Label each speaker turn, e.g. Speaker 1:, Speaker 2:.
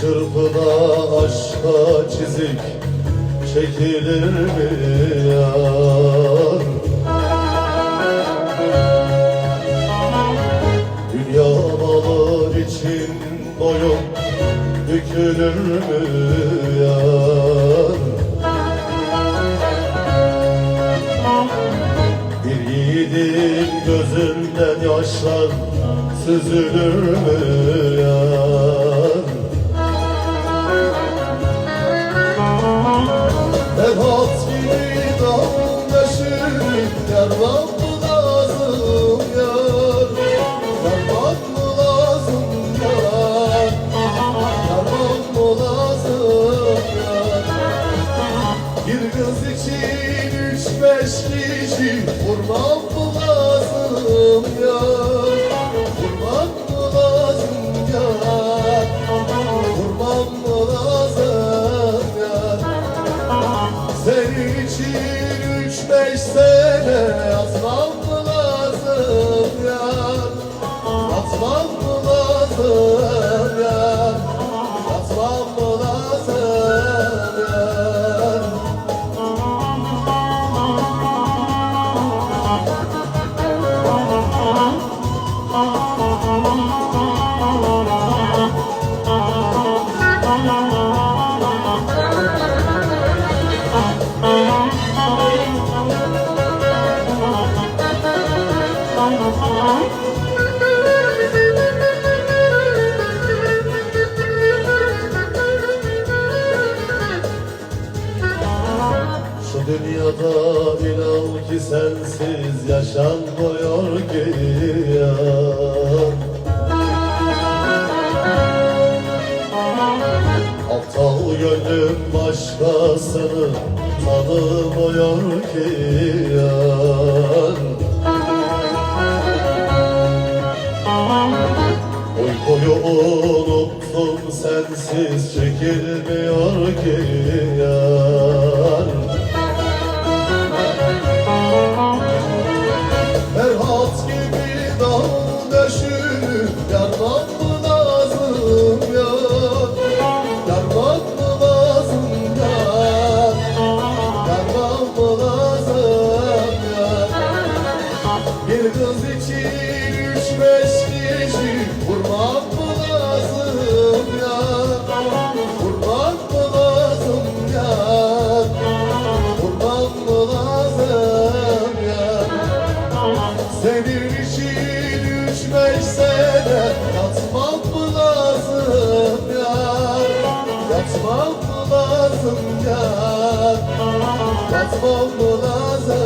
Speaker 1: çırpıda aşka çizik çekilir mi ya? için boyun bükülür mü yar? Bir yiğidin gözünden yaşlar süzülür mü kardeşim kurban Şu dünyada inan ki sensiz yaşanmıyor ki. başkasını tanımıyor ki yar Uykuyu unuttum sensiz çekilmiyor ki. lazım ya. Yazmam lazım.